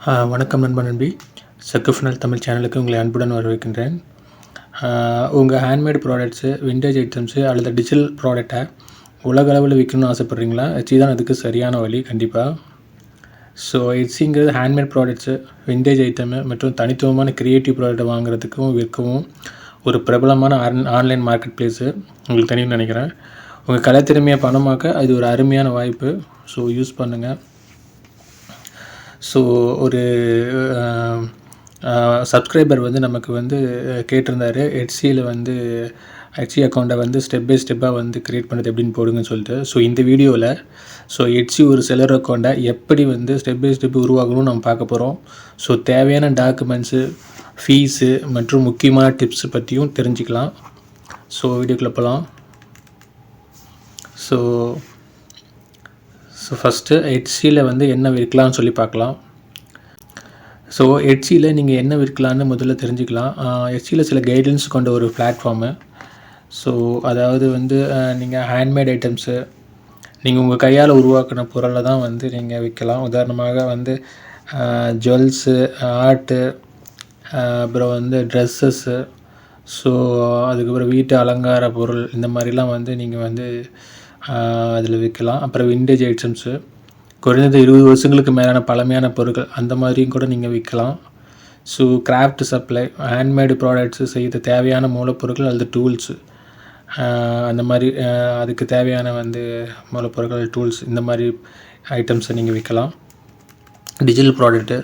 ஆ, வணக்கம் நண்பன் நண்பி. சக்குஃபினல் தமிழ் சேனலுக்கு உங்களை அன்புடன் வரவேற்கின்றேன். உங்கள் ஹேண்ட்மேட் ப்ராடக்ட்ஸு விண்டேஜ் ஐட்டம்ஸு அல்லது டிஜிட்டல் ப்ராடக்டை உலக அளவில் விற்கணும்னு ஆசைப்பட்றீங்களா? எச்சி தான் அதுக்கு சரியான வழி கண்டிப்பாக ஸோ எச்சிங்கிறது ஹேண்ட்மேட் ப்ராடக்ட்ஸு விண்டேஜ் ஐட்டமு மற்றும் தனித்துவமான க்ரியேட்டிவ் ப்ராடக்ட்டை வாங்குறதுக்கும் விற்கவும் ஒரு பிரபலமான ஆன் ஆன்லைன் மார்க்கெட் பிளேஸு உங்களுக்கு தெரியும்னு நினைக்கிறேன். உங்கள் கலைத்திறமையை பணமாக்க அது ஒரு அருமையான வாய்ப்பு. ஸோ யூஸ் பண்ணுங்கள் ஸோ ஒரு சப்ஸ்கிரைபர் வந்து நமக்கு வந்து கேட்டிருந்தார். கேட்டிருந்தாரு ஹெச்சியில் வந்து ஹெச்சி அக்கௌண்ட்டை வந்து ஸ்டெப் பை ஸ்டெப்பாக வந்து க்ரியேட் பண்ணுறது எப்படின்னு போடுங்கன்னு சொல்லிட்டு. ஸோ இந்த வீடியோவில் ஸோ ஹெச்சி ஒரு செலர் அக்கௌண்ட்டை எப்படி வந்து ஸ்டெப் பை ஸ்டெப் உருவாக்கணும்னு நம்ம பார்க்க போகிறோம் ஸோ தேவையான டாக்குமெண்ட்ஸு ஃபீஸு மற்றும் முக்கியமான டிப்ஸ் பற்றியும் தெரிஞ்சுக்கலாம். ஸோ வீடியோக்குள்ளே போகலாம் ஸோ ஸோ ஃபஸ்ட்டு ஹெச்சியில் வந்து என்ன விற்கலாம்னு சொல்லி பார்க்கலாம். ஸோ ஹெச்சியில் நீங்கள் என்ன விற்கலான்னு முதல்ல தெரிஞ்சுக்கலாம். ஹெச்சியில் சில கைடன்ஸ் கொண்ட ஒரு பிளாட்ஃபார்மு ஸோ அதாவது வந்து நீங்கள் ஹேண்ட்மேட் ஐட்டம்ஸு நீங்கள் உங்கள் கையால் உருவாக்கின பொருளை தான் வந்து நீங்கள் விற்கலாம். உதாரணமாக வந்து ஜுவல்ஸு ஆர்ட்டு அப்புறம் வந்து ட்ரெஸ்ஸஸ்ஸு ஸோ அதுக்கப்புறம் வீட்டு அலங்கார பொருள் இந்த மாதிரிலாம் வந்து நீங்கள் வந்து அதில் விற்கலாம் அப்புறம் விண்டேஜ் ஐட்டம்ஸு குறைந்தது இருபது வருஷங்களுக்கு மேலான பழமையான பொருட்கள். அந்த மாதிரியும் கூட நீங்கள் விற்கலாம் so craft supply handmade products செய்த தேவையான மூலப்பொருட்கள் அல்லது டூல்ஸு அந்த மாதிரி அதுக்கு தேவையான வந்து மூலப்பொருட்கள் டூல்ஸ் இந்த மாதிரி ஐட்டம்ஸை நீங்கள் விற்கலாம் டிஜிட்டல் ப்ராடக்ட்டு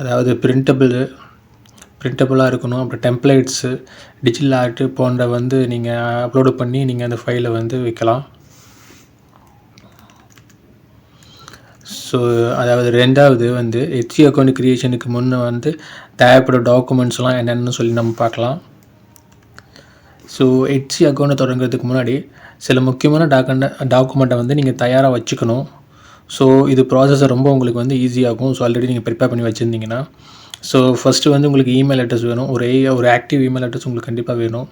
அதாவது பிரிண்டபிள் பிரிண்டபுளாக இருக்கணும். அப்புறம் டெம்ப்ளேட்ஸு டிஜிட்டல் ஆர்ட்டு போன்ற வந்து நீங்கள் அப்லோடு பண்ணி நீங்கள் அந்த ஃபைலை வந்து விற்கலாம் ஸோ அதாவது ரெண்டாவது வந்து ஹெச்சி அக்கௌண்ட் க்ரியேஷனுக்கு முன்னே வந்து தேவைப்படும் டாக்குமெண்ட்ஸ்லாம் என்னென்னு சொல்லி நம்ம பார்க்கலாம். ஸோ ஹெச்சி அக்கௌண்ட்டை தொடங்குறதுக்கு முன்னாடி சில முக்கியமான டாக்குமெண்ட் டாக்குமெண்ட்டை வந்து நீங்கள் தயாராக வச்சுக்கணும். ஸோ இது ப்ராசஸை ரொம்ப உங்களுக்கு வந்து ஈஸியாகும் ஸோ ஆல்ரெடி நீங்கள் ப்ரிப்பேர் பண்ணி வச்சுருந்தீங்கன்னா. ஸோ ஃபஸ்ட்டு வந்து உங்களுக்கு இமெயில் அட்ரஸ் வேணும். ஒரு ஒரு ஆக்டிவ் இமெயில் அட்ரஸ் உங்களுக்கு கண்டிப்பாக வேணும்.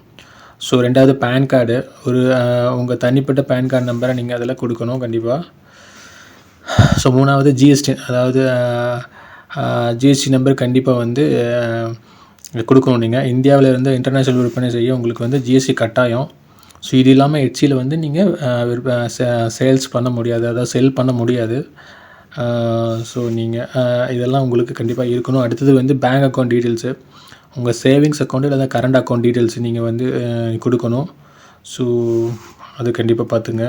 ஸோ ரெண்டாவது பேன் கார்டு ஒரு உங்கள் தனிப்பட்ட பேன் கார்டு நம்பரை நீங்கள் அதில் கொடுக்கணும் கண்டிப்பாக ஸோ மூணாவது ஜிஎஸ்டி அதாவது ஜிஎஸ்டி நம்பர் கண்டிப்பாக வந்து கொடுக்கணும் நீங்கள் இந்தியாவில் இருந்து இன்டர்நேஷ்னல் விற்பனை செய்ய உங்களுக்கு வந்து ஜிஎஸ்டி கட்டாயம். ஸோ இது இல்லாமல் ஹெச்சியில் வந்து நீங்கள் சேல்ஸ் பண்ண முடியாது. அதாவது செல் பண்ண முடியாது. ஸோ நீங்கள் இதெல்லாம் உங்களுக்கு கண்டிப்பாக இருக்கணும். அடுத்தது வந்து பேங்க் அக்கௌண்ட் டீட்டெயில்ஸு உங்கள் சேவிங்ஸ் அக்கௌண்ட் இல்லை கரண்ட் அக்கௌண்ட் டீட்டெயில்ஸ் நீங்கள் வந்து கொடுக்கணும். ஸோ அது கண்டிப்பாக பார்த்துங்க.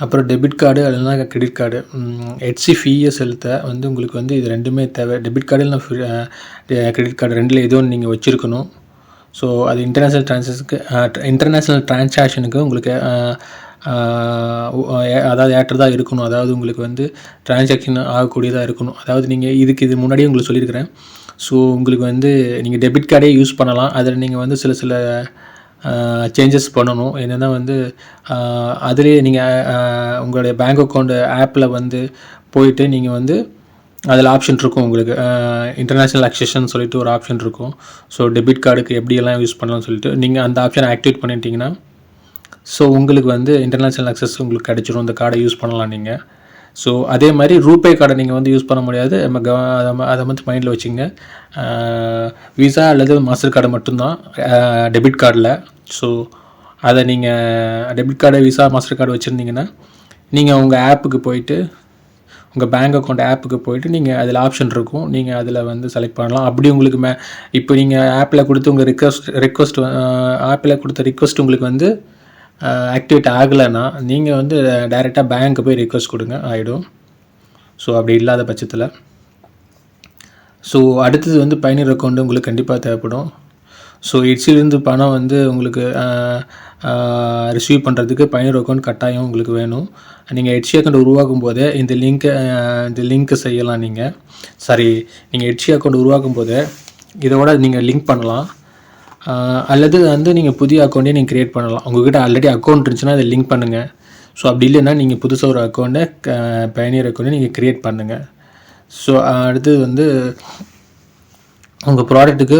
அப்புறம் டெபிட் கார்டு இல்லைனா கிரெடிட் கார்டு ஹெச்சி ஃபீயை செலுத்த வந்து உங்களுக்கு வந்து இது ரெண்டுமே தேவை. டெபிட் கார்டு இல்லைனா கிரெடிட் கார்டு ரெண்டில் ஏதோ ஒன்று நீங்கள் வச்சுருக்கணும். ஸோ அது இன்டர்நேஷ்னல் ட்ரான்சாக்ஷனுக்கு இன்டர்நேஷ்னல் ட்ரான்சாக்ஷனுக்கு உங்களுக்கு அதாவது ஏற்றதாக இருக்கணும். அதாவது உங்களுக்கு வந்து டிரான்சாக்ஷன் ஆகக்கூடியதாக இருக்கணும். அதாவது நீங்கள் இதுக்கு இது முன்னாடியே உங்களுக்கு சொல்லியிருக்கிறேன். ஸோ உங்களுக்கு வந்து நீங்கள் டெபிட் கார்டே யூஸ் பண்ணலாம். அதில் நீங்கள் வந்து சில சில சேஞ்சஸ் பண்ணணும். என்னென்னா வந்து அதுலேயே அதிலே நீங்கள் உங்களுடைய பேங்க் அக்கௌண்ட் ஆப்பில் வந்து போயிட்டு நீங்கள் வந்து அதில் ஆப்ஷன் இருக்கும் உங்களுக்கு. இன்டர்நேஷ்னல் அக்சஷன் சொல்லிட்டு ஒரு ஆப்ஷன் இருக்கும். ஸோ டெபிட் கார்டுக்கு எப்படியெல்லாம் யூஸ் பண்ணலாம்னு சொல்லிட்டு நீங்கள் அந்த ஆப்ஷனை ஆக்டிவேட் பண்ணிட்டீங்கன்னா ஸோ உங்களுக்கு வந்து இன்டர்நேஷ்னல் அக்சஸ் உங்களுக்கு கிடைச்சிரும். அந்த கார்டை யூஸ் பண்ணலாம் நீங்கள் ஸோ அதே மாதிரி ரூபே கார்டை நீங்கள் வந்து யூஸ் பண்ண முடியாது. நம்ம கவ அதை வந்து மைண்டில் வச்சுங்க. விசா அல்லது மாஸ்டர் கார்டு மட்டும்தான் டெபிட் கார்டில் ஸோ அதை நீங்கள் debit card Visa master card வச்சுருந்தீங்கன்னா நீங்கள் உங்கள் ஆப்புக்கு போயிட்டு உங்கள் பேங்க் அக்கௌண்ட் ஆப்புக்கு போயிட்டு நீங்கள் அதில் ஆப்ஷன் இருக்கும். நீங்கள் அதில் வந்து செலக்ட் பண்ணலாம். அப்படி உங்களுக்கு மே இப்போ நீங்கள் ஆப்பில் கொடுத்து உங்கள் ரிக்வஸ்ட் ரிக்வஸ்ட் ஆப்பில் கொடுத்த ரிக்வஸ்ட் உங்களுக்கு வந்து ஆக்டிவேட் ஆகலைன்னா நீங்கள் வந்து டைரெக்டாக பேங்க்கு போய் ரிக்வஸ்ட் கொடுங்க ஆகிடும் ஸோ அப்படி இல்லாத பட்சத்தில். ஸோ அடுத்தது வந்து பயணியர் அக்கௌண்ட் உங்களுக்கு கண்டிப்பாக தேவைப்படும். ஸோ இட்ஸிலிருந்து பணம் வந்து உங்களுக்கு ரிசீவ் பண்ணுறதுக்கு பயனர் அக்கௌண்ட் கட்டாயம் உங்களுக்கு வேணும். நீங்கள் ஹெச்சி அக்கௌண்ட் உருவாக்கும் போதே இந்த லிங்க்கை இந்த லிங்க்கை செய்யலாம் நீங்கள் சாரி நீங்கள் ஹெச்சி அக்கௌண்ட் உருவாக்கும் போதே இதோட நீங்கள் லிங்க் பண்ணலாம். அல்லது வந்து நீங்கள் புதிய அக்கௌண்ட்டே நீங்கள் க்ரியேட் பண்ணலாம். உங்கள்கிட்ட ஆல்ரெடி அக்கௌண்ட் இருந்துச்சுன்னா அதை லிங்க் பண்ணுங்கள் ஸோ அப்படி இல்லைன்னா நீங்கள் புதுசாக ஒரு அக்கௌண்ட்டை பயணியர் அக்கௌண்ட்டை நீங்கள் க்ரியேட் பண்ணுங்கள் ஸோ அடுத்தது வந்து உங்கள் ப்ராடக்ட்டுக்கு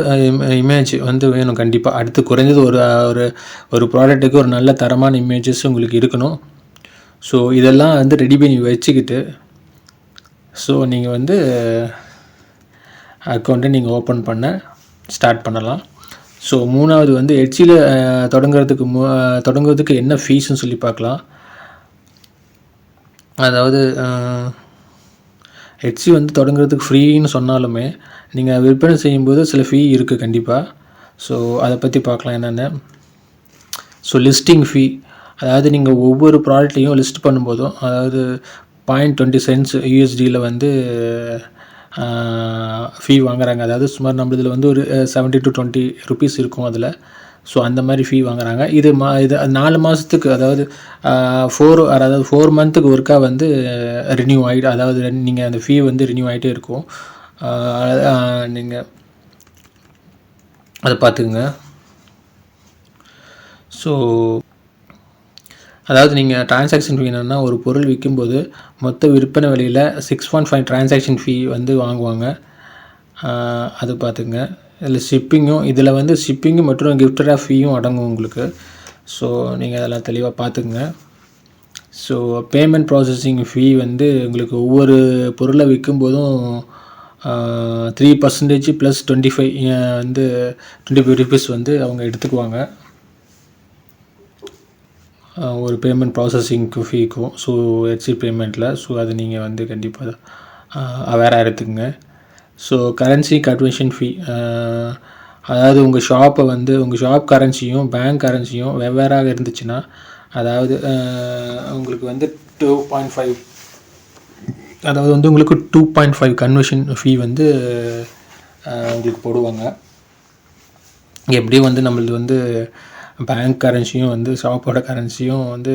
இமேஜ் வந்து வேணும் கண்டிப்பாக அடுத்து குறைஞ்சது ஒரு ஒரு ஒரு ப்ராடக்ட்டுக்கு ஒரு நல்ல தரமான இமேஜஸ் உங்களுக்கு இருக்கணும். ஸோ இதெல்லாம் வந்து ரெடி பண்ணி வச்சுக்கிட்டு ஸோ நீங்கள் வந்து அக்கௌண்ட்டை நீங்கள் ஓப்பன் பண்ண ஸ்டார்ட் பண்ணலாம். ஸோ மூணாவது வந்து ஹெச்சியில் தொடங்குறதுக்கு மு தொடங்குறதுக்கு என்ன ஃபீஸ்னு சொல்லி பார்க்கலாம். அதாவது ஹெச்சி வந்து தொடங்குறதுக்கு ஃப்ரீன்னு சொன்னாலுமே நீங்கள் விற்பனை செய்யும்போது சில ஃபீ இருக்குது கண்டிப்பாக ஸோ அதை பற்றி பார்க்கலாம் என்னென்ன. ஸோ லிஸ்டிங் ஃபீ அதாவது நீங்கள் ஒவ்வொரு ப்ராடக்ட்டையும் லிஸ்ட் பண்ணும்போதும் அதாவது பாயிண்ட் டுவெண்ட்டி சென்ட்ஸ் யூஎஸ்டியில் வந்து ஃபீ வாங்குறாங்க. அதாவது சுமார் நம்ம இதில் வந்து ஒரு செவன்ட்டி டு டுவெண்ட்டி ருபீஸ் இருக்கும் அதில். ஸோ அந்த மாதிரி ஃபீ வாங்குறாங்க. இது மா இது நாலு மாதத்துக்கு அதாவது ஃபோர் அதாவது ஃபோர் மந்த்துக்கு ஒருக்கா வந்து ரினியூ ஆகிடு அதாவது நீங்கள் அந்த ஃபீ வந்து ரினியூ ஆகிட்டே இருக்கும். நீங்கள் அதை பார்த்துக்குங்க. ஸோ அதாவது நீங்கள் டிரான்சாக்ஷன் ஃபீ என்னென்னா ஒரு பொருள் விற்கும்போது மொத்த விற்பனை விலையில் six point five transaction fee வந்து வாங்குவாங்க. அது பார்த்துங்க. இதில் ஷிப்பிங்கும் இதில் வந்து ஷிப்பிங்கும் மற்றும் கிஃப்டர் ஃபீயும் அடங்கும் உங்களுக்கு. ஸோ நீங்கள் அதெல்லாம் தெளிவாக பார்த்துக்குங்க. ஸோ பேமெண்ட் ப்ராசஸிங் ஃபீ வந்து உங்களுக்கு ஒவ்வொரு பொருளை விற்கும்போதும் three percentage plus twenty five வந்து டுவெண்ட்டி ஃபைவ் ருபீஸ் வந்து அவங்க எடுத்துக்குவாங்க. ஒரு பேமெண்ட் ப்ராசஸிங்க்கு ஃபீக்கும் ஸோ ஹெச்சி பேமெண்ட்டில் ஸோ அது நீங்கள் வந்து கண்டிப்பாக அவேராக எடுத்துக்கங்க. ஸோ கரன்சி கன்வர்ஷன் ஃபீ அதாவது உங்கள் ஷாப்பை வந்து உங்கள் ஷாப் கரன்சியும் பேங்க் கரன்சியும் வெவ்வேறாக இருந்துச்சுன்னா அதாவது உங்களுக்கு வந்து டூ பாயிண்ட் ஃபைவ் அதாவது வந்து உங்களுக்கு two point five conversion fee வந்து உங்களுக்கு போடுவாங்க. எப்படியும் வந்து நம்மளது வந்து பேங்க் கரன்சியும் வந்து ஷாப்போட கரன்சியும் வந்து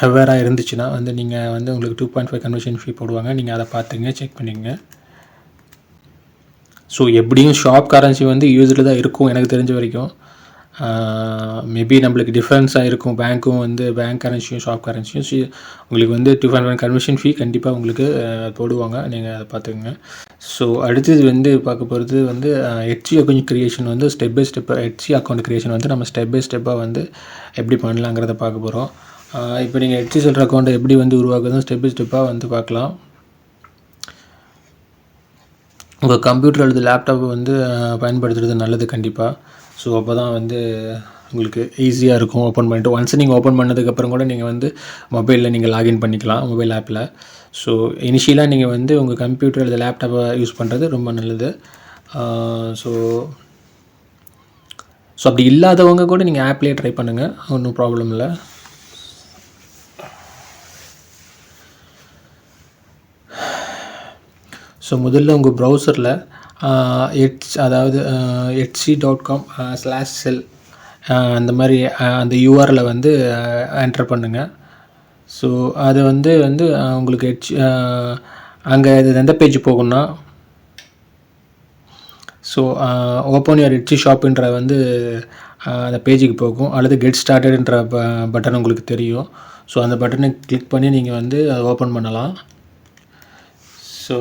வெவ்வேறாக இருந்துச்சுன்னா வந்து நீங்கள் வந்து உங்களுக்கு two point five conversion fee போடுவாங்க. நீங்கள் அதை பார்த்துங்க செக் பண்ணிங்க ஸோ எப்படியும் ஷாப் கரன்சி வந்து யூஸ்டு தான் இருக்கும் எனக்கு தெரிஞ்ச வரைக்கும். மேபி நம்மளுக்கு டிஃப்ரென்ஸாக இருக்கும். பேங்க்கும் வந்து பேங்க் கரன்சியும் ஷாப் கரன்சியும் ஸோ உங்களுக்கு வந்து டூ பாயிண்ட் கன்வர்ஷன் ஃபீ கண்டிப்பாக உங்களுக்கு போடுவாங்க. நீங்கள் அதை பார்த்துக்கோங்க. ஸோ அடுத்தது வந்து பார்க்க போகிறது வந்து ஹெச்சி அக்கௌண்ட் க்ரியேஷன் வந்து ஸ்டெப் பை ஸ்டெப்பாக ஹெச்சி அக்கௌண்ட் க்ரியேஷன் வந்து நம்ம ஸ்டெப் பை ஸ்டெப்பாக வந்து எப்படி பண்ணலாங்கிறத பார்க்க போகிறோம் இப்போ நீங்கள் ஹெச்சி சொல்கிற அக்கௌண்ட்டை எப்படி வந்து உருவாக்குறதும் ஸ்டெப் பை ஸ்டெப்பாக வந்து பார்க்கலாம். உங்கள் கம்ப்யூட்டர் அல்லது லேப்டாப்பை வந்து பயன்படுத்துகிறது நல்லது கண்டிப்பாக ஸோ அப்போ தான் வந்து உங்களுக்கு ஈஸியாக இருக்கும் ஓப்பன் பண்ணிட்டு. ஒன்ஸ் நீங்கள் ஓப்பன் பண்ணதுக்கப்புறம் கூட நீங்கள் வந்து மொபைலில் நீங்கள் லாகின் பண்ணிக்கலாம் மொபைல் ஆப்பில் ஸோ இனிஷியலாக நீங்கள் வந்து உங்கள் கம்ப்யூட்டர் அல்லது லேப்டாப்பை யூஸ் பண்ணுறது ரொம்ப நல்லது. ஸோ ஸோ அப்படி இல்லாதவங்க கூட நீங்கள் ஆப்லேயே ட்ரை பண்ணுங்கள் ஒன்றும் ப்ராப்ளம் இல்லை. ஸோ முதல்ல உங்கள் ப்ரௌசரில் எட்ஸ் அதாவது Etsy dot com slash sell அந்த மாதிரி அந்த யூஆரில் வந்து என்டர் பண்ணுங்கள் ஸோ அது வந்து வந்து உங்களுக்கு ஹெச் அங்கே இது எந்த பேஜ் போகும்னா ஸோ ஓப்பன் யுவர் ஹெச்சி ஷாப்புன்ற வந்து அந்த பேஜுக்கு போகும். அல்லது கெட் ஸ்டார்டட்ன்ற ப பட்டன் உங்களுக்கு தெரியும். ஸோ அந்த பட்டனை கிளிக் பண்ணி நீங்கள் வந்து அதை ஓப்பன் பண்ணலாம். ஸோ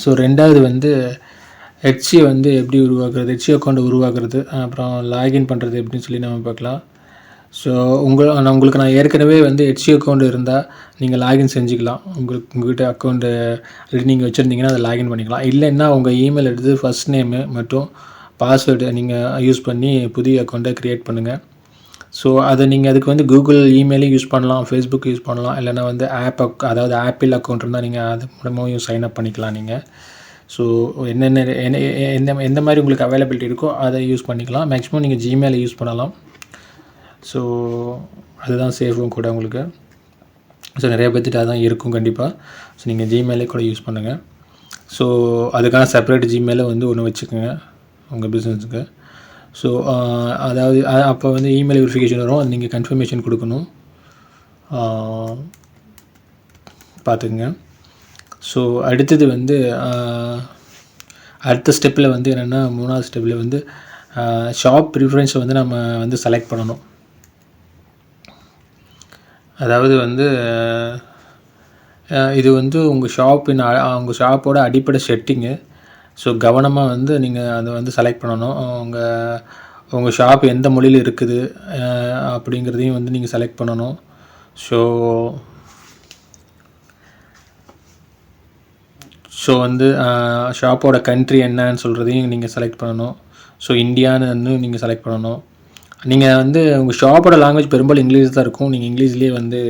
ஸோ ரெண்டாவது வந்து ஹெச்சி வந்து எப்படி உருவாக்குறது? ஹெச்சி அக்கௌண்ட் உருவாக்குறது அப்புறம் லாகின் பண்ணுறது எப்படின்னு சொல்லி நம்ம பார்க்கலாம். ஸோ உங்கள் நான் உங்களுக்கு நான் ஏற்கனவே வந்து ஹெச்சி அக்கௌண்ட் இருந்தால் நீங்கள் லாகின் செஞ்சுக்கலாம். உங்களுக்கு உங்கள்கிட்ட அக்கௌண்ட்டு ஆல்ரெடி நீங்கள் வச்சுருந்தீங்கன்னா அதை லாகின் பண்ணிக்கலாம். இல்லைன்னா உங்கள் இமெயில் எடுத்து ஃபஸ்ட் நேமு மற்றும் பாஸ்வேர்டு நீங்கள் யூஸ் பண்ணி புதிய அக்கௌண்ட்டை க்ரியேட் பண்ணுங்கள் ஸோ அதை நீங்கள் அதுக்கு வந்து கூகுள் இமெயிலையும் யூஸ் பண்ணலாம் ஃபேஸ்புக் யூஸ் பண்ணலாம் இல்லைனா வந்து ஆப் அக் அதாவது ஆப்பிள் அக்கௌண்ட் இருந்தால் நீங்கள் அது மூலமாகவும் சைன் அப் பண்ணிக்கலாம் நீங்கள் ஸோ என்னென்ன என்ன எந்த எந்த மாதிரி உங்களுக்கு அவைலபிலிட்டி இருக்கோ அதை யூஸ் பண்ணிக்கலாம். மேக்ஸிமம் நீங்கள் ஜிமெயிலை யூஸ் பண்ணலாம். ஸோ அதுதான் சேஃபும் கூட உங்களுக்கு. ஸோ நிறைய பேர்த்திட்ட அதான் இருக்கும் கண்டிப்பாக ஸோ நீங்கள் ஜிமெயிலே கூட யூஸ் பண்ணுங்கள் ஸோ அதுக்கான செப்பரேட் ஜிமெயிலை வந்து ஒன்று வச்சுக்கோங்க உங்கள் பிஸ்னஸுக்கு ஸோ uh, அதாவது அப்போ வந்து இமெயில் வெரிஃபிகேஷன் வரும். அது நீங்கள் கன்ஃபர்மேஷன் கொடுக்கணும். பார்த்துக்குங்க. ஸோ அடுத்தது வந்து அடுத்த ஸ்டெப்பில் வந்து என்னென்னா மூணாவது ஸ்டெப்பில் வந்து ஷாப் ப்ரிஃபரன்ஸை வந்து நம்ம வந்து செலக்ட் பண்ணணும். அதாவது வந்து இது வந்து உங்கள் ஷாப்பின் உங்கள் ஷாப்போட அடிப்படை செட்டிங்கு ஸோ கவனமாக வந்து நீங்கள் அதை வந்து செலக்ட் பண்ணணும். உங்கள் உங்கள் ஷாப் எந்த மொழியில் இருக்குது அப்படிங்கிறதையும் வந்து நீங்கள் செலக்ட் பண்ணணும். ஸோ ஸோ வந்து ஷாப்போட கண்ட்ரி என்னன்னு சொல்கிறதையும் நீங்கள் செலக்ட் பண்ணணும். ஸோ இந்தியான்னு வந்து நீங்கள் செலக்ட் பண்ணணும். நீங்கள் வந்து உங்கள் ஷாப்போட லாங்குவேஜ் பெரும்பாலும் இங்கிலீஷ் தான் இருக்கும். நீங்கள் இங்கிலீஷ்லேயே வந்து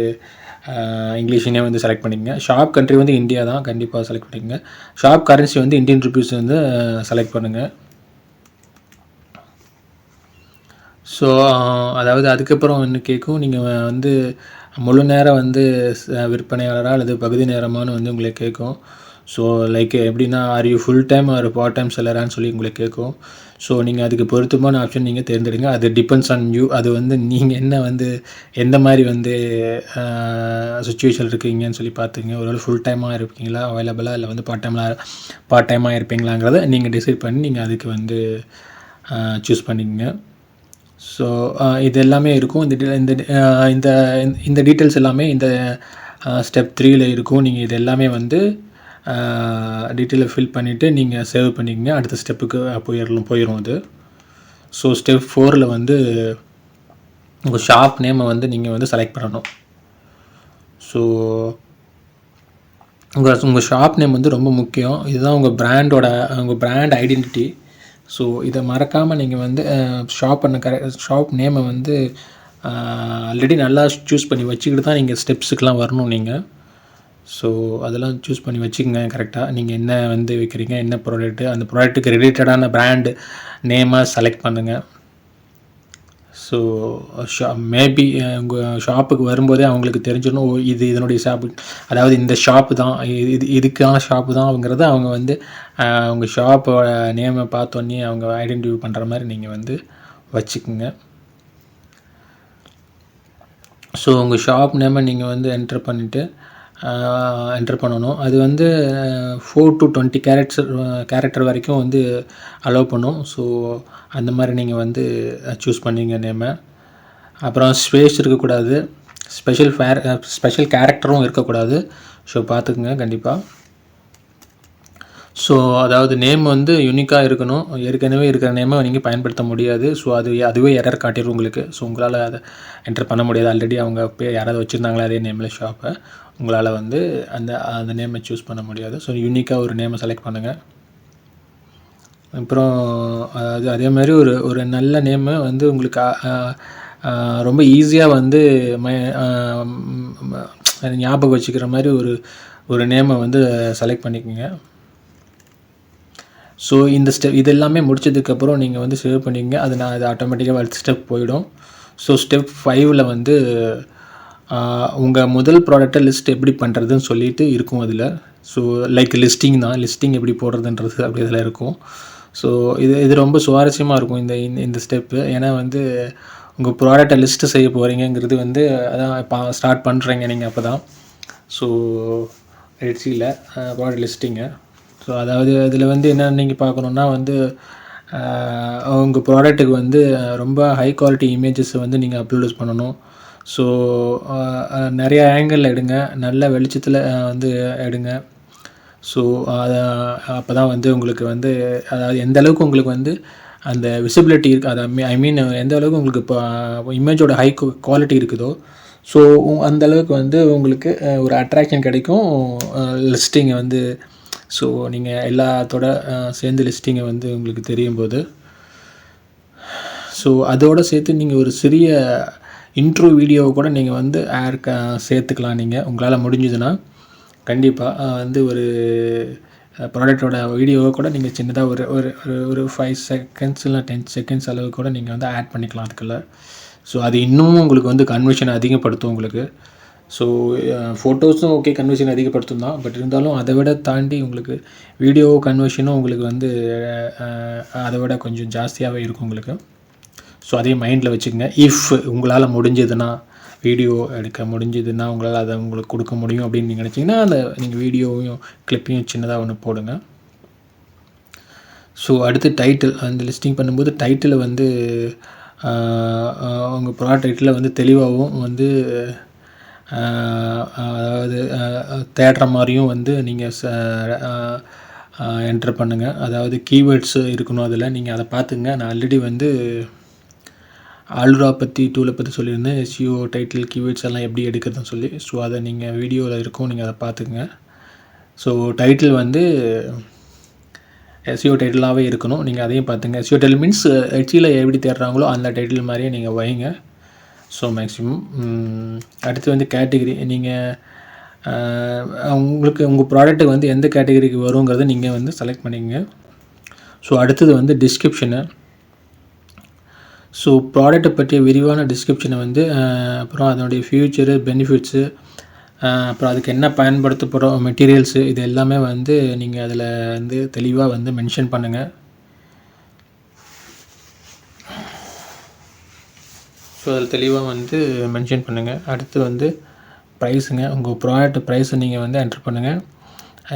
இங்கிலீஷ்னே வந்து செலக்ட் பண்ணிங்க ஷாப் கண்ட்ரி வந்து இந்தியா தான் கண்டிப்பாக செலக்ட் பண்ணிங்க ஷாப் கரன்சி வந்து இந்தியன் ருபீஸ் வந்து செலக்ட் பண்ணுங்கள் ஸோ அதாவது அதுக்கப்புறம் என்ன கேட்கும் நீங்கள் வந்து முழு நேரம் வந்து விற்பனையாளராக அல்லது பகுதி நேரமானு வந்து உங்களை கேட்கும் ஸோ லைக் எப்படின்னா are you full time or part time செல்லரான்னு சொல்லி உங்களுக்கு கேட்கும். ஸோ நீங்கள் அதுக்கு பொருத்தமான ஆப்ஷன் நீங்கள் தேர்ந்தெடுங்க. அது டிபெண்ட்ஸ் ஆன் யூ அது வந்து நீங்கள் என்ன வந்து எந்த மாதிரி வந்து சுச்சுவேஷன் இருக்கீங்கன்னு சொல்லி பார்த்துங்க ஒரு ஃபுல் டைமாக இருப்பீங்களா? அவைலபிளாக இல்லை வந்து பார்ட் டைமில் பார்ட் டைமாக இருப்பீங்களாங்கிறத நீங்கள் டிசைட் பண்ணி நீங்கள் அதுக்கு வந்து சூஸ் பண்ணிக்கங்க. ஸோ இது எல்லாமே இருக்கும். இந்த இந்த இந்த இந்த டீட்டெயில்ஸ் எல்லாமே இந்த ஸ்டெப் த்ரீயில் இருக்கும். நீங்கள் இது எல்லாமே வந்து டீட்டெயிலை ஃபில் பண்ணிவிட்டு நீங்கள் சேவ் பண்ணிக்கங்க. அடுத்த ஸ்டெப்புக்கு போயிடலாம் போயிடும் அது. ஸோ ஸ்டெப் ஃபோரில் வந்து உங்கள் ஷாப் நேமை வந்து நீங்கள் வந்து செலக்ட் பண்ணணும். ஸோ உங்கள் உங்கள் ஷாப் நேம் வந்து ரொம்ப முக்கியம். இதுதான் உங்கள் ப்ராண்டோட உங்கள் ப்ராண்ட் ஐடென்டிட்டி ஸோ இதை மறக்காமல் நீங்கள் வந்து ஷாப் பண்ண கரெக்ட் ஷாப் நேமை வந்து ஆல்ரெடி நல்லா சூஸ் பண்ணி வச்சுக்கிட்டு தான் நீங்கள் ஸ்டெப்ஸுக்கெலாம் வரணும் நீங்கள் ஸோ அதெல்லாம் சூஸ் பண்ணி வச்சுக்கோங்க கரெக்டாக நீங்கள் என்ன வந்து விற்கிறீங்க என்ன ப்ராடக்ட்டு அந்த ப்ராடக்ட்டுக்கு ரிலேட்டடான ப்ராண்டு நேமாக செலக்ட் பண்ணுங்கள் ஸோ ஷா மேபி உங்கள் ஷாப்புக்கு வரும்போதே அவங்களுக்கு தெரிஞ்சிடணும் இது இதனுடைய ஷாப்பு அதாவது இந்த ஷாப்பு தான் இது இதுக்கான ஷாப்பு தான் அவங்கிறத அவங்க வந்து உங்கள் ஷாப்போட நேமை பார்த்தோன்னே அவங்க ஐடென்டிஃபை பண்ணுற மாதிரி நீங்கள் வந்து வச்சுக்கோங்க. ஸோ உங்கள் ஷாப் நேமை நீங்கள் வந்து என்ட்ரு பண்ணிவிட்டு என்டர் பண்ணணும். அது வந்து four to twenty character character வரைக்கும் வந்து அலோவ் பண்ணும். ஸோ அந்த மாதிரி நீங்கள் வந்து சூஸ் பண்ணிங்க நேமை அப்புறம் ஸ்பேஸ் இருக்கக்கூடாது. ஸ்பெஷல் ஃபேர் ஸ்பெஷல் கேரக்டரும் இருக்கக்கூடாது. ஸோ பார்த்துக்குங்க கண்டிப்பாக ஸோ அதாவது நேம் வந்து யூனிக்காக இருக்கணும். ஏற்கனவே இருக்கிற நேமை நீங்கள் பயன்படுத்த முடியாது. ஸோ அது அதுவே எரர் காட்டிடும் உங்களுக்கு. ஸோ உங்களால் அதை என்டர் பண்ண முடியாது. ஆல்ரெடி அவங்க யாராவது வச்சுருந்தாங்களா அதே நேமில் ஷாப்பை உங்களால் வந்து அந்த அந்த நேமை சூஸ் பண்ண முடியாது. ஸோ யூனிக்காக ஒரு நேமை செலக்ட் பண்ணுங்கள் அப்புறம் அதாவது அதே மாதிரி ஒரு ஒரு நல்ல நேமு வந்து உங்களுக்கு ரொம்ப ஈஸியாக வந்து ம ஞாபகம் வச்சுக்கிற மாதிரி ஒரு ஒரு நேமை வந்து செலக்ட் பண்ணிக்கோங்க. ஸோ இந்த ஸ்டெப் இது எல்லாமே முடிச்சதுக்கப்புறம் நீங்கள் வந்து சேவ் பண்ணிக்கங்க. அது நான் அது ஆட்டோமேட்டிக்காக அடுத்த ஸ்டெப் போயிடும். ஸோ ஸ்டெப் ஃபைவ்ல வந்து உங்கள் முதல் ப்ராடக்டை லிஸ்ட் எப்படி பண்ணுறதுன்னு சொல்லிட்டு இருக்கும் அதில். ஸோ லைக் லிஸ்டிங் தான். லிஸ்டிங் எப்படி போடுறதுன்றது அப்படி இதில் இருக்கும். ஸோ இது இது ரொம்ப சுவாரஸ்யமாக இருக்கும் இந்த இந்த ஸ்டெப்பு ஏன்னா வந்து உங்கள் ப்ராடக்டை லிஸ்ட்டு செய்ய போகிறீங்கிறது வந்து அதான் இப்போ ஸ்டார்ட் பண்ணுறீங்க நீங்கள் அப்போ தான் ஸோ ரெட்ஸியில் ப்ராடக்ட் லிஸ்டிங்கு ஸோ அதாவது அதில் வந்து என்ன நீங்கள் பார்க்கணுன்னா வந்து உங்கள் ப்ராடக்ட்டுக்கு வந்து ரொம்ப ஹை குவாலிட்டி இமேஜஸை வந்து நீங்கள் அப்லோட் பண்ணணும். ஸோ uh, uh, நிறைய ஆங்கிளில் எடுங்க. நல்ல வெளிச்சத்தில் uh, வந்து எடுங்க. ஸோ அதை அப்போ தான் வந்து உங்களுக்கு வந்து அதாவது எந்த அளவுக்கு உங்களுக்கு வந்து அந்த விசிபிலிட்டி இருக்குது அதை ஐ மீன் எந்த அளவுக்கு உங்களுக்கு இப்போ இமேஜோட ஹை குவாலிட்டி இருக்குதோ ஸோ அந்த அளவுக்கு வந்து உங்களுக்கு ஒரு அட்ராக்ஷன் கிடைக்கும் லிஸ்டிங்கை வந்து. ஸோ நீங்கள் எல்லாத்தோட சேர்ந்து லிஸ்டிங்கை வந்து உங்களுக்கு தெரியும் போது ஸோ அதோடு சேர்த்து நீங்கள் ஒரு சிறிய இன்ட்ரோ வீடியோவை கூட நீங்கள் வந்து ஆட் சேர்த்துக்கலாம் நீங்கள் உங்களால் முடிஞ்சதுன்னா கண்டிப்பாக வந்து ஒரு ப்ராடக்டோட வீடியோவை கூட நீங்கள் சின்னதாக ஒரு ஒரு ஒரு ஃபைவ் செகண்ட்ஸ் இல்லை டென் செகண்ட்ஸ் அளவு கூட நீங்கள் வந்து ஆட் பண்ணிக்கலாம் அதுக்குள்ள. ஸோ அது இன்னமும் உங்களுக்கு வந்து கன்வர்ஷன் அதிகப்படுத்தும் உங்களுக்கு. ஸோ ஃபோட்டோஸும் ஓகே கன்வர்ஷன் அதிகப்படுத்தும் தான். பட் இருந்தாலும் அதை விட தாண்டி உங்களுக்கு வீடியோ கன்வர்ஷனும் உங்களுக்கு வந்து அதை விட கொஞ்சம் ஜாஸ்தியாகவே இருக்கும் உங்களுக்கு. ஸோ அதையும் மைண்டில் வச்சுக்கோங்க. இஃப் உங்களால் முடிஞ்சதுன்னா வீடியோ எடுக்க முடிஞ்சதுன்னா உங்களால் அதை உங்களுக்கு கொடுக்க முடியும் அப்படின்னு நீங்கள் நினச்சிங்கன்னா அந்த நீங்கள் வீடியோவையும் கிளிப்பையும் சின்னதாக ஒன்று போடுங்க. ஸோ அடுத்து டைட்டில் அந்த லிஸ்டிங் பண்ணும்போது டைட்டில் வந்து உங்கள் ப்ராடக்ட் டைட்டில் வந்து தெளிவாகவும் வந்து அதாவது தேடுற மாதிரியும் வந்து நீங்கள் ச என்ட்ரு பண்ணுங்கள் அதாவது கீவேர்ட்ஸ் இருக்கணும் அதில். நீங்கள் அதை பார்த்துங்க. நான் ஆல்ரெடி வந்து ஆல்ரா பற்றி டூவில் பற்றி சொல்லியிருந்தேன். எஸ்யூ டைட்டில் கீவேர்ட்ஸ் எல்லாம் எப்படி எடுக்கிறதுன்னு சொல்லி. ஸோ அதை நீங்கள் வீடியோவில் இருக்கும். நீங்கள் அதை பார்த்துக்குங்க. ஸோ டைட்டில் வந்து எஸ்யூ டைட்டிலாகவே இருக்கணும். நீங்கள் அதையும் பார்த்துங்க. எஸ்யூ டைட்டில் மீன்ஸ் ஹெச்சியில் எப்படி தேடுறாங்களோ அந்த டைட்டில் மாதிரியே நீங்கள் வைங்க. ஸோ மேக்ஸிமம் அடுத்து வந்து கேட்டகிரி நீங்கள் உங்களுக்கு உங்கள் ப்ராடக்ட்டு வந்து எந்த கேட்டகரிக்கு வருங்கிறத நீங்கள் வந்து செலக்ட் பண்ணிக்கங்க. ஸோ அடுத்தது வந்து டிஸ்கிரிப்ஷனு ஸோ ப்ராடக்ட்டை பற்றிய விரிவான டிஸ்கிரிப்ஷனை வந்து அப்புறம் அதனுடைய ஃப்யூச்சரு பெனிஃபிட்ஸு அப்புறம் அதுக்கு என்ன பயன்படுத்த போகிறோம் மெட்டீரியல்ஸு இது எல்லாமே வந்து நீங்கள் அதில் வந்து தெளிவாக வந்து மென்ஷன் பண்ணுங்கள் ஸோ அதில் தெளிவாக வந்து மென்ஷன் பண்ணுங்கள் அடுத்து வந்து ப்ரைஸுங்க உங்கள் ப்ராடக்ட் ப்ரைஸை நீங்கள் வந்து என்ட்ரு பண்ணுங்கள்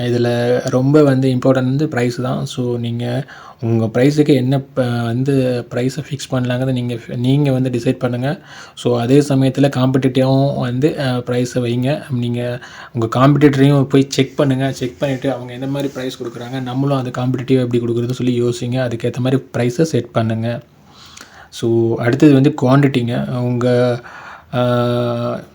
இதில் ரொம்ப வந்து இம்பார்ட்டண்ட் வந்து ப்ரைஸ் தான். ஸோ நீங்கள் உங்கள் ப்ரைஸுக்கு என்ன ப- வந்து ப்ரைஸை ஃபிக்ஸ் பண்ணலாங்கிறத நீங்கள் நீங்கள் வந்து டிசைட் பண்ணுங்கள் ஸோ அதே சமயத்தில் காம்படிட்டிவாகவும் வந்து ப்ரைஸை வைங்க. நீங்கள் உங்கள் காம்படிட்டரையும் போய் செக் பண்ணுங்கள் செக் பண்ணிவிட்டு அவங்க எந்த மாதிரி ப்ரைஸ் கொடுக்குறாங்க நம்மளும் அது காம்படிட்டிவாக எப்படி கொடுக்குறதுன்னு சொல்லி யோசிங்க. அதுக்கேற்ற மாதிரி ப்ரைஸை செட் பண்ணுங்கள் ஸோ அடுத்தது வந்து குவான்டிட்டிங்க உங்கள்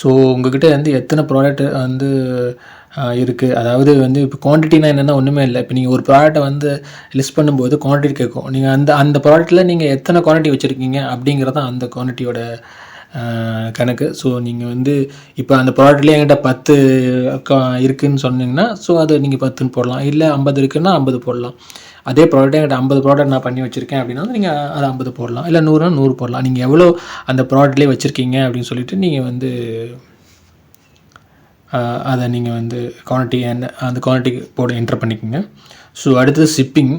ஸோ உங்ககிட்ட வந்து எத்தனை ப்ராடக்ட் வந்து இருக்குது அதாவது வந்து இப்போ குவான்டிட்டினா என்னென்னா ஒன்றுமே இல்லை. இப்போ நீங்கள் ஒரு ப்ராடக்ட்டை வந்து லிஸ்ட் பண்ணும்போது குவான்டிட்டி கேட்கும் நீங்கள் அந்த அந்த ப்ராடக்ட்டில் நீங்கள் எத்தனை குவான்டிட்டி வச்சுருக்கீங்க அப்படிங்கிறது தான் அந்த குவான்டிட்டியோட கணக்கு. ஸோ நீங்கள் வந்து இப்போ அந்த ப்ராடக்ட்லேயே என்கிட்ட பத்து இருக்குதுன்னு சொன்னீங்கன்னா ஸோ அதை நீங்கள் பத்துன்னு போடலாம். இல்லை ஐம்பது இருக்குன்னா ஐம்பது போடலாம். அதே ப்ராடக்ட் என்கிட்ட ஐம்பது ப்ராடக்ட் நான் பண்ணி வச்சுருக்கேன் அப்படின்னா நீங்கள் அது ஐம்பது போடலாம். இல்லை நூறுனா நூறு போடலாம். நீங்கள் எவ்வளோ அந்த ப்ராடக்ட்லேயே வச்சுருக்கீங்க அப்படின்னு சொல்லிட்டு நீங்கள் வந்து அதை நீங்கள் வந்து குவான்டிட்டி என்ன அந்த குவான்டிட்டி போட என்டர் பண்ணிக்கோங்க. ஸோ அடுத்தது ஷிப்பிங்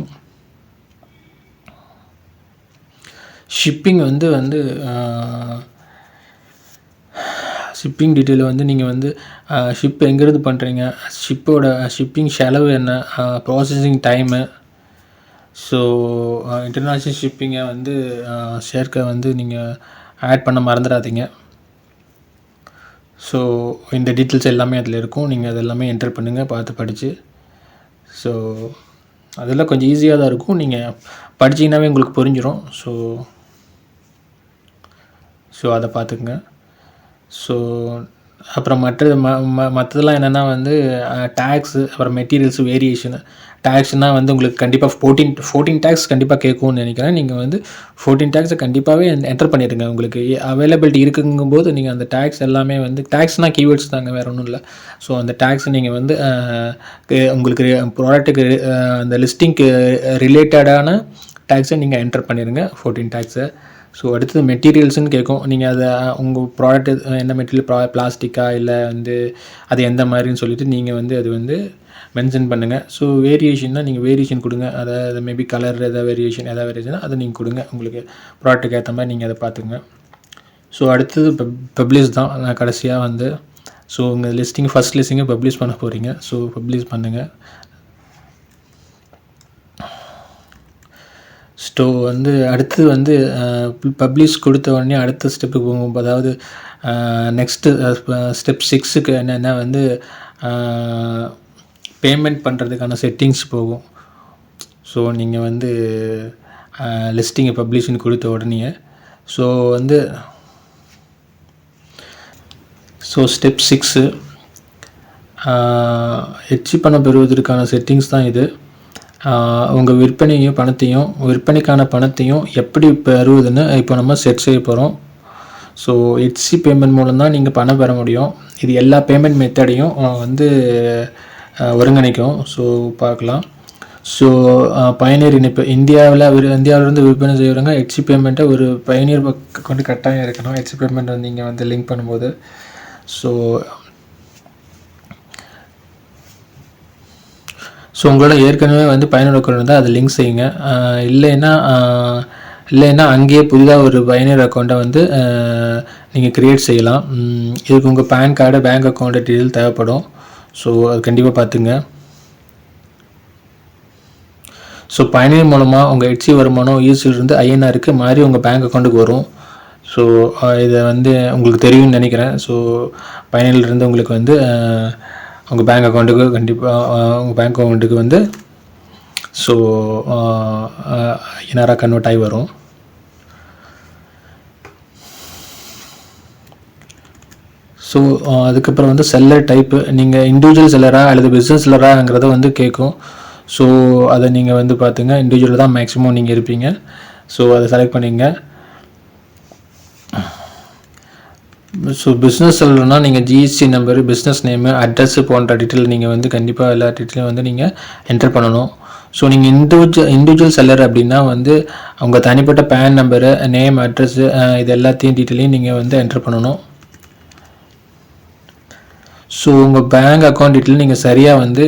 ஷிப்பிங் வந்து வந்து ஷிப்பிங் டீட்டெயில் வந்து நீங்கள் வந்து ஷிப் எங்கேருந்து பண்ணுறீங்க ஷிப்போட ஷிப்பிங் செலவு என்ன? ப்ராசஸிங் டைமு ஸோ இன்டர்நேஷ்னல் ஷிப்பிங்கை வந்து ஷேர்க்கை சேர்க்க வந்து நீங்கள் ஆட் பண்ண மறந்துடாதீங்க ஸோ இந்த டீட்டெயில்ஸ் எல்லாமே அதில் இருக்கும். நீங்கள் அதெல்லாமே என்டர் பண்ணுங்கள் பார்த்து படித்து ஸோ அதெல்லாம் கொஞ்சம் ஈஸியாக தான் இருக்கும். நீங்கள் படிச்சீங்கன்னாவே உங்களுக்கு புரிஞ்சிடும் ஸோ ஸோ அதை பார்த்துக்குங்க. ஸோ அப்புறம் மற்றது ம ம மற்றதெல்லாம் என்னென்னா வந்து டேக்ஸு அப்புறம் மெட்டீரியல்ஸ் வேரியேஷனு டேக்ஸ்னால் வந்து உங்களுக்கு கண்டிப்பாக ஃபோர்டீன் ஃபோர்டீன் டேக்ஸ் கண்டிப்பாக கேட்கும்னு நினைக்கிறேன். நீங்கள் வந்து ஃபோர்டீன் டேக்ஸை கண்டிப்பாகவே என்டர் பண்ணிடுங்க. உங்களுக்கு அவைலபிலிட்டி இருக்குங்கும்போது நீங்கள் அந்த டேக்ஸ் எல்லாமே வந்து டேக்ஸ்னால் கீவேர்ட்ஸ் தாங்க வேறு ஒன்றும் இல்லை. ஸோ அந்த டேக்ஸ் நீங்கள் வந்து உங்களுக்கு ப்ராடக்ட்டுக்கு அந்த லிஸ்டிங்க்கு ரிலேட்டடான டேக்ஸை நீங்கள் என்டர் பண்ணிடுங்க ஃபோர்டீன் டேக்ஸை ஸோ அடுத்தது மெட்டீரியல்ஸ்னு கேட்கும். நீங்கள் அதை உங்கள் ப்ராடக்ட் என்ன மெட்டீரியல் ப்ரா பிளாஸ்டிக்கா இல்லை வந்து அது எந்த மாதிரின்னு சொல்லிட்டு நீங்கள் வந்து அது வந்து மென்ஷன் பண்ணுங்கள் ஸோ வேரியேஷன்னா நீங்கள் வேரியேஷன் கொடுங்க. அதாவது மேபி கலர் எதாவது வேரியேஷன் எதாவது வேரியேஷன் அதை நீங்கள் கொடுங்க. உங்களுக்கு ப்ராடக்ட்டுக்கு ஏற்ற மாதிரி நீங்கள் அதை பார்த்துங்க ஸோ அடுத்தது பப் பப்ளிஷ் தான். நான் கடைசியாக வந்து ஸோ உங்கள் லிஸ்டிங் ஃபஸ்ட் லிஸ்டிங்கை பப்ளிஷ் பண்ண போகிறீங்க ஸோ பப்ளிஷ் பண்ணுங்கள் ஸ்டோ வந்து அடுத்து வந்து பப்ளிஷ் கொடுத்த உடனே அடுத்த ஸ்டெப்புக்கு போகும். அதாவது நெக்ஸ்ட்டு ஸ்டெப் சிக்ஸுக்கு என்னென்னா வந்து பேமெண்ட் பண்ணுறதுக்கான செட்டிங்ஸ் போகும். ஸோ நீங்கள் வந்து லிஸ்டிங்கை பப்ளிஷன் கொடுத்த உடனே ஸோ வந்து ஸோ ஸ்டெப் சிக்ஸு ஹெச்சி பணம் பெறுவதற்கான செட்டிங்ஸ் தான் இது. உங்கள் விற்பனையும் பணத்தையும் விற்பனைக்கான பணத்தையும் எப்படி பெறுவதுன்னு இப்போ நம்ம செட் செய்ய போகிறோம் ஸோ ஹெச்சி பேமெண்ட் மூலம் தான் நீங்கள் பணம் பெற முடியும். இது எல்லா பேமெண்ட் மெத்தடையும் வந்து ஒருங்கிணைக்கும். ஸோ பார்க்கலாம். ஸோ பயணியர் இணைப்பு. இந்தியாவில் இந்தியாவிலேருந்து விற்பனை செய்கிறவங்க ஹெச்சி பேமெண்ட்டை ஒரு பயணியர் கொண்டு கட்டாயம் இருக்கணும். ஹெச்சி பேமெண்ட் நீங்கள் வந்து லிங்க் பண்ணும்போது. ஸோ ஸோ உங்களோட ஏற்கனவே வந்து பயனர் அக்கௌண்ட் இருந்தால் அதை லிங்க் செய்யுங்க. இல்லைன்னா இல்லைன்னா அங்கேயே புதிதாக ஒரு பயனர் அக்கௌண்ட்டை வந்து நீங்கள் க்ரியேட் செய்யலாம். இதுக்கு உங்கள் PAN card bank account detail தேவைப்படும். ஸோ அது கண்டிப்பாக பார்த்துங்க. ஸோ பயனர் மூலமாக உங்கள் ஹெச்சி வருமானம் ஈஸியிலிருந்து ஐஎன்ஆருக்கு மாறி உங்கள் பேங்க் அக்கௌண்ட்டுக்கு வரும். ஸோ இதை வந்து உங்களுக்கு தெரியும்னு நினைக்கிறேன். ஸோ பயனிலிருந்து உங்களுக்கு வந்து உங்கள் பேங்க் அக்கௌண்ட்டுக்கு கண்டிப்பாக உங்கள் பேங்க் அக்கௌண்ட்டுக்கு வந்து ஸோ என்ஆராக கன்வெர்ட் ஆகி வரும். ஸோ அதுக்கப்புறம் வந்து செல்லர் டைப்பு நீங்கள் இண்டிவிஜுவல் செல்லரா அல்லது பிஸ்னஸ் செல்லராங்கிறத வந்து கேட்கும் ஸோ அதை நீங்கள் வந்து பார்த்துங்க இண்டிவிஜுவல் தான் மேக்ஸிமம் நீங்கள் இருப்பீங்க. ஸோ அதை செலக்ட் பண்ணிங்க. ஸோ பிஸ்னஸ் சொல்லணும்னா நீங்கள் GST number business name address போன்ற டீட்டெயில் நீங்கள் வந்து கண்டிப்பாக எல்லா டீட்டெயிலும் வந்து நீங்கள் என்டர் பண்ணணும். ஸோ நீங்கள் இண்டிவிஜுவல் இண்டிவிஜுவல் செல்லர் அப்படின்னா வந்து அவங்க தனிப்பட்ட பேன் நம்பரு நேம் அட்ரஸ்ஸு இது எல்லாத்தையும் டீட்டெயிலையும் நீங்கள் வந்து என்டர் பண்ணணும். ஸோ உங்கள் பேங்க் அக்கௌண்ட் டீட்டெயில் நீங்கள் சரியாக வந்து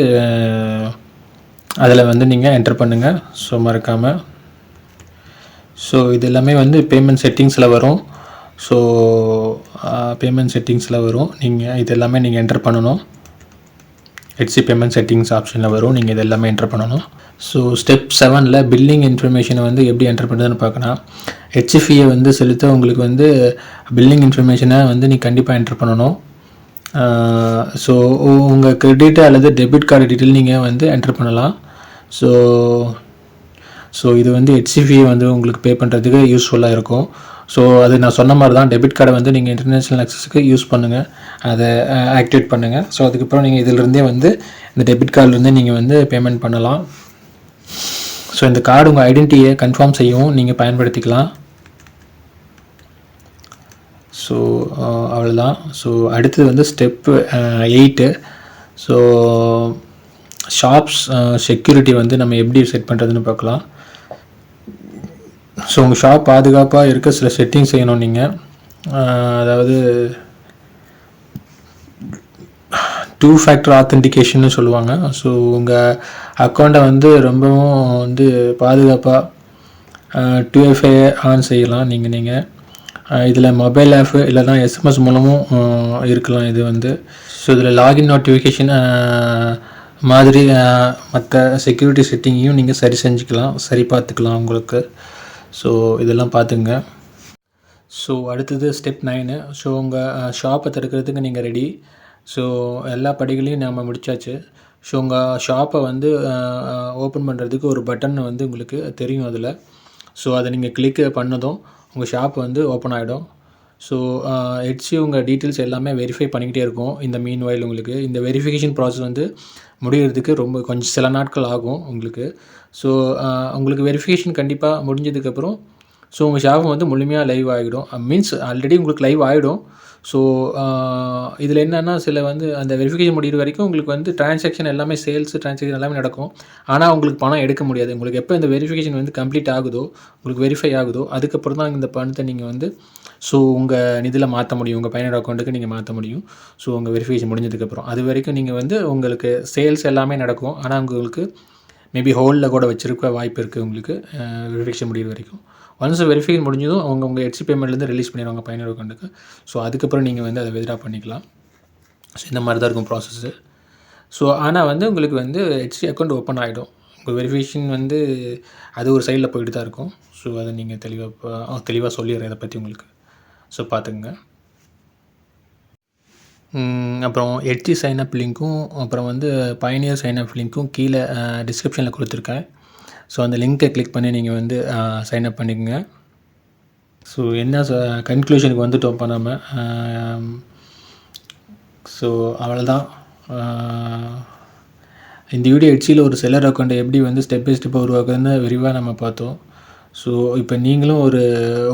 அதில் வந்து நீங்கள் என்டர் பண்ணுங்கள் ஸோ மறக்காமல் ஸோ இது எல்லாமே வந்து பேமெண்ட் செட்டிங்ஸில் வரும். ஸோ பேமெண்ட் செட்டிங்ஸில் வரும். நீங்கள் இது எல்லாமே நீங்கள் என்டர் பண்ணணும் ஹெச்சி பேமெண்ட் செட்டிங்ஸ் ஆப்ஷனில் வரும். நீங்கள் இது எல்லாமே என்டர் பண்ணணும் ஸோ ஸ்டெப் செவனில் பில்லிங் இன்ஃபர்மேஷனை வந்து எப்படி என்டர் பண்ணுறதுன்னு பார்க்கலாம் ஹெச்எஃப்இயை வந்து செலுத்த உங்களுக்கு வந்து பில்லிங் இன்ஃபர்மேஷனை வந்து நீ கண்டிப்பாக என்டர் பண்ணணும். ஸோ உங்கள் கிரெடிட் அல்லது டெபிட் கார்டு டீட்டெயில் நீங்கள் வந்து என்டர் பண்ணலாம். ஸோ ஸோ இது வந்து ஹெச்சிஃபி வந்து உங்களுக்கு பே பண்ணுறதுக்கு யூஸ்ஃபுல்லாக இருக்கும். ஸோ அது நான் சொன்ன மாதிரி தான் டெபிட் கார்டை வந்து நீங்கள் இன்டர்நேஷ்னல் ஆக்சஸுக்கு யூஸ் பண்ணுங்கள் அதை ஆக்டிவேட் பண்ணுங்கள் ஸோ அதுக்கப்புறம் நீங்கள் இதிலிருந்தே வந்து இந்த டெபிட் கார்டுலேருந்தே நீங்கள் வந்து பேமெண்ட் பண்ணலாம். ஸோ இந்த கார்டு உங்கள் ஐடென்டிட்டியை கன்ஃபார்ம் செய்யவும் நீங்கள் பயன்படுத்திக்கலாம். ஸோ அவ்வளோதான் ஸோ அடுத்தது வந்து step eight so shops security வந்து நம்ம எப்படி செட் பண்ணுறதுன்னு பார்க்கலாம். ஸோ உங்கள் ஷாப் பாதுகாப்பாக இருக்க சில செட்டிங் செய்யணும் நீங்கள் அதாவது டூ ஃபேக்டர் ஆத்தென்டிகேஷன்னு சொல்லுவாங்க. ஸோ உங்கள் அக்கௌண்ட்டை வந்து ரொம்பவும் வந்து பாதுகாப்பாக டூ எஃப்ஐ ஆன் செய்யலாம் நீங்கள் நீங்கள் இதில் மொபைல் ஆப்பு இல்லைனா எஸ்எம்எஸ் மூலமும் இருக்கலாம் இது வந்து. ஸோ இதில் லாகின் நோட்டிஃபிகேஷன் மாதிரி மற்ற செக்யூரிட்டி செட்டிங்கையும் நீங்கள் சரி செஞ்சுக்கலாம் சரி பார்த்துக்கலாம் உங்களுக்கு. ஸோ இதெல்லாம் பார்த்துங்க ஸோ அடுத்தது ஸ்டெப் நைனு ஸோ உங்கள் ஷாப்பை திறக்கிறதுக்கு நீங்கள் ரெடி ஸோ எல்லா படிகளையும் நம்ம முடித்தாச்சு ஸோ உங்கள் ஷாப்பை வந்து ஓப்பன் பண்ணுறதுக்கு ஒரு பட்டன் வந்து உங்களுக்கு தெரியும் அதில். ஸோ அதை நீங்கள் கிளிக் பண்ணதும் உங்கள் ஷாப் வந்து ஓப்பன் ஆகிடும் ஸோ ஹெச்சி உங்கள் டீட்டெயில்ஸ் எல்லாமே வெரிஃபை பண்ணிக்கிட்டே இருக்கும். இந்த மீன் வயல் உங்களுக்கு. இந்த வெரிஃபிகேஷன் ப்ராசஸ் வந்து முடிகிறதுக்கு ரொம்ப கொஞ்சம் சில நாட்கள் ஆகும் உங்களுக்கு. ஸோ உங்களுக்கு வெரிஃபிகேஷன் கண்டிப்பாக முடிஞ்சதுக்கப்புறம் ஸோ உங்கள் ஷாப் வந்து முழுமையாக லைவ் ஆகிடும். Uh, மீன்ஸ் ஆல்ரெடி உங்களுக்கு லைவ் ஆகிடும் ஸோ uh, இதில் என்னென்னா சில வந்து அந்த வெரிஃபிகேஷன் முடிகிற வரைக்கும் உங்களுக்கு வந்து டிரான்சாக்ஷன் எல்லாமே சேல்ஸ் டிரான்சாக்ஷன் எல்லாமே நடக்கும். ஆனால் உங்களுக்கு பணம் எடுக்க முடியாது. உங்களுக்கு எப்போ இந்த வெரிஃபிகேஷன் வந்து கம்ப்ளீட் ஆகுதோ உங்களுக்கு வெரிஃபை ஆகுதோ அதுக்கப்புறம் தான் இந்த பணத்தை நீங்கள் வந்து ஸோ உங்கள் நிதியில் மாற்ற முடியும். உங்கள் பயனர் அக்கௌண்ட்டுக்கு நீங்கள் மாற்ற முடியும். ஸோ உங்கள் வெரிஃபிகேஷன் முடிஞ்சதுக்கப்புறம் அது வரைக்கும் நீங்கள் வந்து உங்களுக்கு சேல்ஸ் எல்லாமே நடக்கும். ஆனால் உங்களுக்கு மேபி ஹோலில் கூட வச்சுருக்க வாய்ப்பு இருக்குது உங்களுக்கு வெரிஃபிகேஷன் முடிகிற வரைக்கும். ஒன்ஸ் வெரிஃபிகேஷன் முடிஞ்சதும் அவங்க உங்கள் ஹெச்சி பேமெண்ட்லேருந்து ரிலீஸ் பண்ணிடுவாங்க பயனர் அக்கௌண்ட்டுக்கு ஸோ அதுக்கப்புறம் நீங்கள் வந்து அதை வித்ரா பண்ணிக்கலாம். ஸோ இந்த மாதிரி தான் இருக்கும் ப்ராசஸ்ஸு ஸோ ஆனால் வந்து உங்களுக்கு வந்து ஹெச்டி அக்கௌண்ட் ஓப்பன் ஆகிடும் உங்கள் வெரிஃபிகேஷன் வந்து அது ஒரு சைடில் போயிட்டு தான் இருக்கும். ஸோ அதை நீங்கள் தெளிவாக தெளிவாக சொல்லிடுறேன் இதை பற்றி உங்களுக்கு. ஸோ பார்த்துக்குங்க. அப்புறம் எட்ஜி சைனப் லிங்க்கும் அப்புறம் வந்து பயனியர் சைனப் லிங்க்கும் கீழே டிஸ்கிரிப்ஷனில் கொடுத்துருக்கேன். ஸோ அந்த லிங்க்கை கிளிக் பண்ணி நீங்கள் வந்து சைனப் பண்ணிக்கோங்க. ஸோ என்ன கன்க்ளூஷனுக்கு வந்துட்டோம் இப்போ நம்ம ஸோ அவ்வளோதான் இந்த வீடியோ ஹெச்சியில் ஒரு செல்லர் அக்கௌண்ட்டை எப்படி வந்து ஸ்டெப் பை ஸ்டெப்பாக உருவாக்குதுன்னு விரிவாக நம்ம பார்த்தோம். ஸோ இப்போ நீங்களும் ஒரு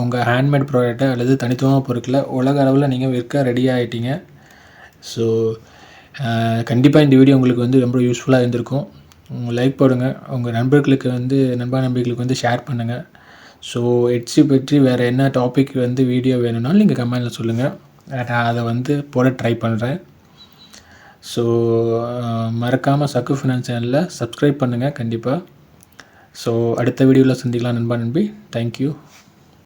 உங்கள் ஹேண்ட்மேட் ப்ராடக்ட்டை அல்லது தனித்துவமாக பொருட்களை உலக அளவில் நீங்கள் விற்க ரெடி ஆகிட்டீங்க ஸோ கண்டிப்பாக இந்த வீடியோ உங்களுக்கு வந்து ரொம்ப யூஸ்ஃபுல்லாக இருந்திருக்கும். லைக் போடுங்க. உங்கள் நண்பர்களுக்கு வந்து நண்பா நம்பிகளுக்கு வந்து ஷேர் பண்ணுங்கள் ஸோ எட்ஸி பற்றி வேறு என்ன டாபிக் வந்து வீடியோ வேணும்னாலும் நீங்கள் கமெண்டில் சொல்லுங்கள் நான் அதை வந்து போட ட்ரை பண்ணுறேன் ஸோ மறக்காமல் சக்கு ஃபினான்ஸ் சேனலில் சப்ஸ்கிரைப் பண்ணுங்கள் கண்டிப்பாக ஸோ அடுத்த வீடியோவில் சந்திக்கலாம் நண்பா நம்பி தேங்க்யூ